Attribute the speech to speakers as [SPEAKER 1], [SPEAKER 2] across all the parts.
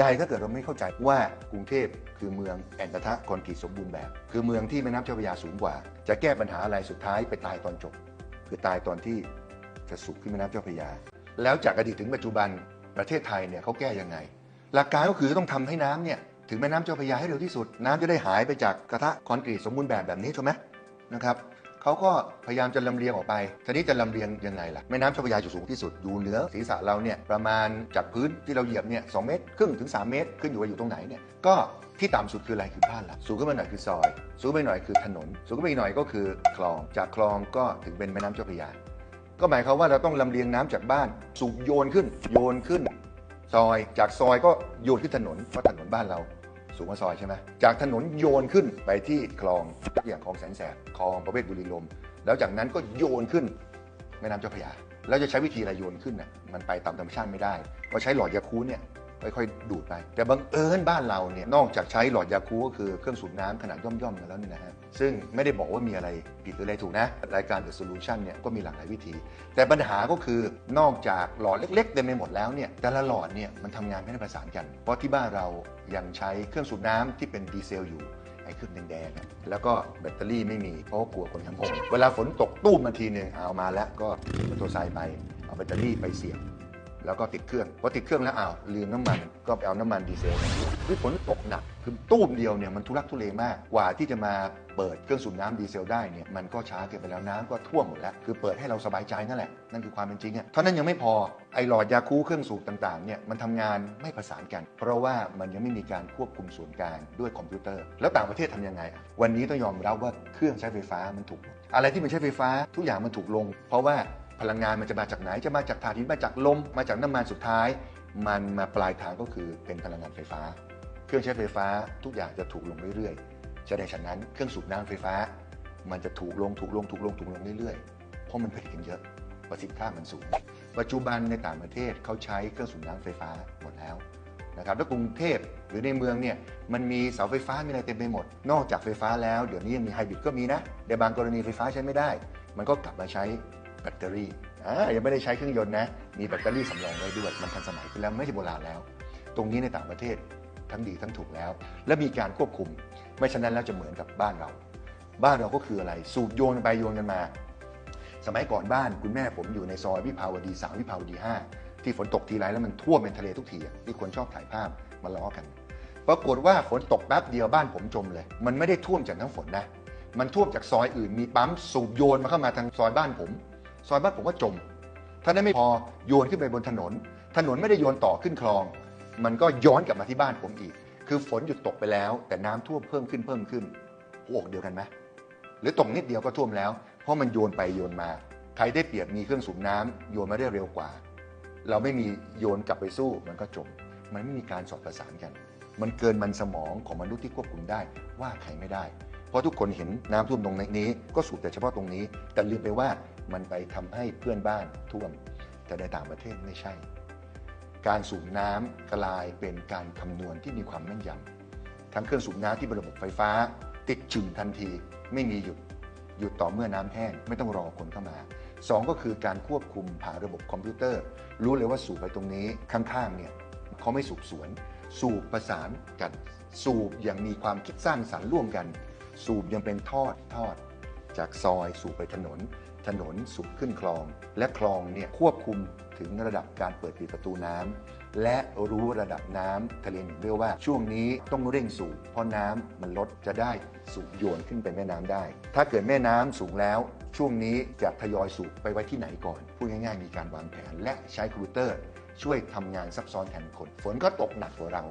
[SPEAKER 1] ใดถ้าเกิดเราไม่เข้าใจว่ากรุงเทพคือเมืองแอ่งกระทะคอนกรีตสมบูรณ์แบบ คือเมืองที่แม่น้ำเจ้าพระยาสูงกว่า จะแก้ปัญหาอะไรสุดท้ายไปตายตอนจบ คือตายตอนที่จะสุกขึ้นแม่น้ำเจ้าพระยา แล้วจากอดีตถึงปัจจุบันประเทศไทยเนี่ยเขาแก้ยังไง หลักการก็คือต้องทำให้น้ำเนี่ยถึงแม่น้ำเจ้าพระยาให้เร็วที่สุด น้ำจะได้หายไปจากกระทะคอนกรีตสมบูรณ์แบบแบบนี้ถูกไหมนะครับ เขาก็พยายามจะลำเลียงออกไปทีนี้จะลำเลียงยังไงล่ะ แม่น้ำเจ้าพระยาอยู่สูงที่สุด อยู่เหนือศีรษะเราเนี่ยประมาณจากพื้นที่เราเหยียบเนี่ยสเมตรครึ่งถึง 3 เมตร ขึ้นอยู่ว่าอยู่ตรงไหนเนี่ยก็ที่ต่ำสุดคืออะไรคือบ้านเราสูงขึ้นมาหน่อยคือซอย สูงไปหน่อยคือถนน สูงขึ้นไปหน่อยก็คือคลอง จากคลองก็ถึงเป็นแม่น้ำเจ้าพระยา ก็หมายความว่าเราต้องลำเลียงน้ำจากบ้าน สูบโยนขึ้น โยนขึ้น ซอย จากซอยก็โยนขึ้นถนนเพราะถนนบ้านเรา สูงกว่าซอยใช่ไหมจากถนนโยนขึ้นไปที่คลองอย่างคลองแสนแสบคลองประเวศบุรีลมย์แล้วจากนั้นก็โยนขึ้นแม่น้ำเจ้าพระยาแล้วจะใช้วิธีอะไรโยนขึ้นน่ะมันไปตามธรรมชาติไม่ได้ก็ใช้หลอดยาคูลเนี่ย ค่อยๆดูดไป แต่บังเอิญบ้านเราเนี่ยนอกจากใช้หลอดยาคูก็คือเครื่องสูบน้ำขนาดย่อมๆกันแล้วเนี่ยนะฮะซึ่งไม่ได้บอกว่ามีอะไรผิดหรืออะไรถูกนะ รายการ The Solution เนี่ยก็มีหลากหลายวิธี แต่ปัญหาก็คือนอกจากหลอดเล็กๆเต็มไปหมดแล้วเนี่ยแต่ละหลอดเนี่ยมันทำงานไม่ได้ประสานกัน เพราะที่บ้านเรายังใช้เครื่องสูบน้ำที่เป็นดีเซลอยู่ไอ้เครื่องแดงๆแล้วก็แบตเตอรี่ไม่มีเพราะกลัวคนทั้งผมเวลาฝนตกตู้มมาทีหนึ่งเอามาแล้วก็มอเตอร์ไซค์ไปเอาแบตเตอรี่ไปเสียบ แล้วก็ติดเครื่องพอติดเครื่องแล้วอ้าวลืมน้ำมันก็ไปเอาน้ำมันดีเซลมาคือฝนตกหนักคือตู้มเดียวเนี่ยมันทุลักทุเลมากกว่าที่จะมาเปิดเครื่องสูบน้ำดีเซลได้เนี่ยมันก็ช้าเกินไปแล้วน้ำก็ท่วมหมดแล้วคือเปิดให้เราสบายใจนั่นแหละนั่นคือความเป็นจริงอะเท่านั้นยังไม่พอไอหลอดยาคูเครื่องสูบต่างๆเนี่ยมันทำงานไม่ประสานกัน เพราะว่ามันยังไม่มีการควบคุมส่วนกลางด้วยคอมพิวเตอร์ แล้วต่างประเทศทำยังไงอะวันนี้ต้องยอมรับว่าเครื่องใช้ไฟฟ้ามันถูกอะไรที่มันใช้ไฟฟ้าทุกอย่างมันถูกลง เพราะว่า พลังงานมันจะมาจากไหนจะมาจากถ่านหินมาจากลมมาจากน้ำมันสุดท้าย มันมาปลายทางก็คือเป็นพลังงานไฟฟ้า เครื่องใช้ไฟฟ้าทุกอย่างจะถูกลงเรื่อยๆจะในฉะนั้นเครื่องสูบน้ำไฟฟ้า มันจะถูกลงถูกลงถูกลงถูกลงเรื่อยๆ เพราะมันผลิตกันเยอะประสิทธิภาพมันสูง ปัจจุบันในต่างประเทศเขาใช้เครื่องสูบน้ำไฟฟ้าหมดแล้วนะครับแล้วกรุงเทพหรือในเมืองเนี่ยมันมีเสาไฟฟ้ามีอะไรเต็มไปหมด นอกจากไฟฟ้าแล้วเดี๋ยวนี้ยังมีไฮบริดก็มีนะในบางกรณีไฟฟ้าใช้ไม่ได้ มันก็กลับมาใช้ แบตเตอรี่อ่ายังไม่ได้ใช้เครื่องยนต์นะ มีแบตเตอรี่สำรองไว้ด้วยมันทันสมัยขึ้นแล้วไม่ใช่โบราณแล้ว ตรงนี้ในต่างประเทศทั้งดีทั้งถูกแล้ว และมีการควบคุม ไม่ฉะนั้นแล้วจะเหมือนกับบ้านเรา บ้านเราก็คืออะไร สูบโยนไปโยนกันมา สมัยก่อนบ้านคุณแม่ผมอยู่ในซอยวิภาวดีสามวิภาวดีห้าที่ฝนตกทีไรแล้วมันท่วมเป็นทะเลทุกทีที่คนชอบถ่ายภาพมาล้อกัน ปรากฏว่าฝนตกแป๊บเดียวบ้านผมจมเลย มันไม่ได้ท่วมจากน้ำฝนนะ มันท่วมจากซอยอื่นมีปั๊มสูบโยนมาเข้ามาทางซอยบ้านผม ซอยบ้านผมก็จมถ้านั้นไม่พอโยนขึ้นไปบนถนน ถนนไม่ได้โยนต่อขึ้นคลอง มันก็ย้อนกลับมาที่บ้านผมอีก คือฝนหยุดตกไปแล้ว แต่น้ำท่วมเพิ่มขึ้นเพิ่มขึ้นหัวอกเดียวกันไหมหรือตกนิดเดียวก็ท่วมแล้ว เพราะมันโยนไปโยนมา ใครได้เปรียบมีเครื่องสูบน้ำโยนมาได้เร็วกว่า เราไม่มีโยนกลับไปสู้มันก็จม มันไม่มีการสอดประสานกัน มันเกินมันสมองของมนุษย์ที่ควบคุมได้ว่าใครไม่ได้ เพราะทุกคนเห็นน้ำท่วมตรงนี้ก็สูบแต่เฉพาะตรงนี้ แต่ลืมไปว่า มันไปทำให้เพื่อนบ้านท่วม แต่ในต่างประเทศไม่ใช่ การสูบน้ำกลายเป็นการคำนวณที่มีความแม่นยำทั้งเครื่องสูบน้ำที่เป็นระบบไฟฟ้า ติดชึงทันที ไม่มีหยุดหยุดต่อเมื่อน้ำแห้งไม่ต้องรอคนเข้ามาสองก็คือการควบคุมผ่านระบบคอมพิวเตอร์ รู้เลยว่าสูบไปตรงนี้ข้างๆเนี่ยเขาไม่สูบสวน สูบประสานกัน สูบอย่างมีความคิดสร้างสรรค์ร่วมกัน สูบยังเป็นทอดทอด จากซอยสูบไปถนน ถนนสูบขึ้นคลอง และคลองเนี่ยควบคุมถึงระดับการเปิดปิดประตูน้ำและรู้ระดับน้ำทะเลหนุนด้วยว่าช่วงนี้ต้องเร่งสูบเพราะน้ำมันลดจะได้สูบโยนขึ้นไปแม่น้ำได้ ถ้าเกิดแม่น้ำสูงแล้ว ช่วงนี้จะทยอยสูบไปไว้ที่ไหนก่อนพูดง่ายๆ มีการวางแผน และใช้คอมพิวเตอร์ ช่วยทำงานซับซ้อนแทนคนฝนก็ตกหนักกว่าเรา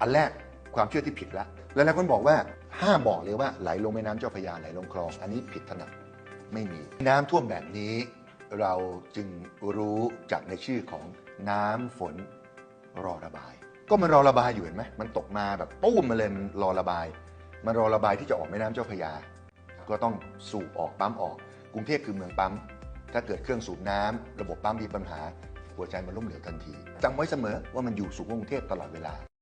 [SPEAKER 1] อันแรกความเชื่อที่ผิดละหลายๆคนบอกว่าห้ามบอกเลยว่าไหลลงแม่น้ำเจ้าพระยาไหลลงคลอง อันนี้ผิดถนัด ไม่มี น้ำท่วมแบบนี้ เราจึงรู้จากในชื่อของน้ำฝนรอระบาย ก็มันรอระบายอยู่เห็นไหมมันตกมาแบบปุ้มมาเลยมันรอระบาย มันรอระบายที่จะออกแม่น้ำเจ้าพระยา ก็ต้องสูบออกปั๊มออก กรุงเทพคือเมืองปั๊ม ถ้าเกิดเครื่องสูบน้ำระบบปั๊มมีปัญหาหัวใจมันล้มเหลวทันทีจำไว้เสมอว่ามันอยู่สู่กรุงเทพตลอดเวลา